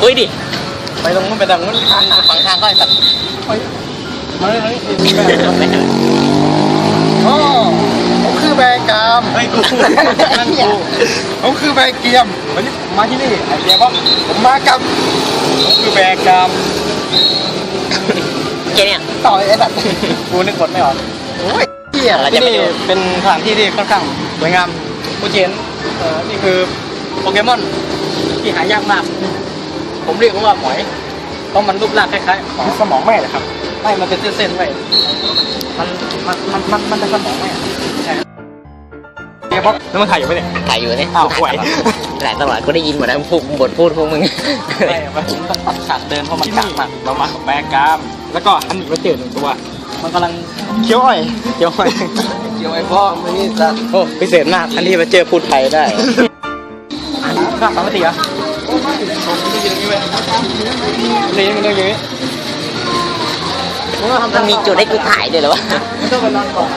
คุยดิ ไปตรงนู้นไปทางนู้นฝังทางก็ไอ้สัตว์มาเลยมาเลยโอ้ผมคือแบกามเฮ้ยกูนั่นกูผมคือแบเกียมวันนี้ผมมาที่นี่ไอเดียว่าผมมากับผมคือแบกามแกเนี่ยต่อยไอ้สัตว์กูนึกบทไม่ออกโอ้ยเหี้ยเราจะที่ไปนี่ดูเป็นสถานที่ที่ค่อนข้างสวยงามกูเจนเอ่อนี่คือโปเกมอนที่หายากมาก ผมเรียกมันว่าหมอย เพราะมันรูปร่างคล้ายๆของสมองแม่เลยครับ ไม่มันเป็นเส้นๆไว้มันมันมันมันมันเป็นสมองแม่ใช่เดี๋ยวพอแล้วมันถ่ายอยู่ไหมเนี่ย ถ่ายอยู่เนี่ยอ้าวไหวถ่ายตลอดกูได้ยินหมดนะพูดบทพูดพวกมึงไม่มันต้องตัดฉากเดินเพราะมันกากมากเรามากับแบกกราม แล้วก็อันนี้ก็เจอหนึ่งตัว มันกำลังเคี้ยวอ้อยเคี้ยวอ้อยเคี้ยวไอ้พ่อมันนี่สัตว์โอ้พิเศษมาก อันที่มาเจอพูดไทยได้อันนี้ข้าวสามนาทีเหรอ โอ้ไม่ผมไม่ได้ยินอย่างนี้เว้ยนี่มันต้องอย่างนี้มึงต้องทำมันมีจุดให้กูถ่ายด้วยเหรอวะต้องไปนอนก่อน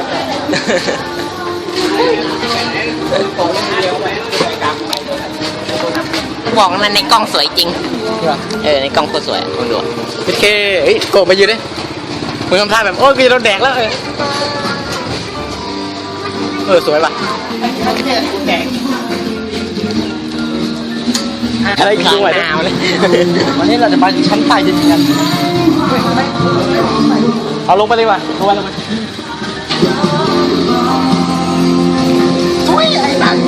บอกมันในกล้องสวยจริง เออในกล้องโคตรสวยมึงดูโอเคเฮ้ยโกบมายืนดิมึงทำท่าแบบโอ้ยกูจะโดนแดกแล้วเออเออสวยป่ะแดก อะไรอีกด้วยหนาวเลยวันนี้เราจะไปชั้นใต้ดินกันเอาลงไปเลยว่ะลงไปลงไปทุยไอ้สัตว์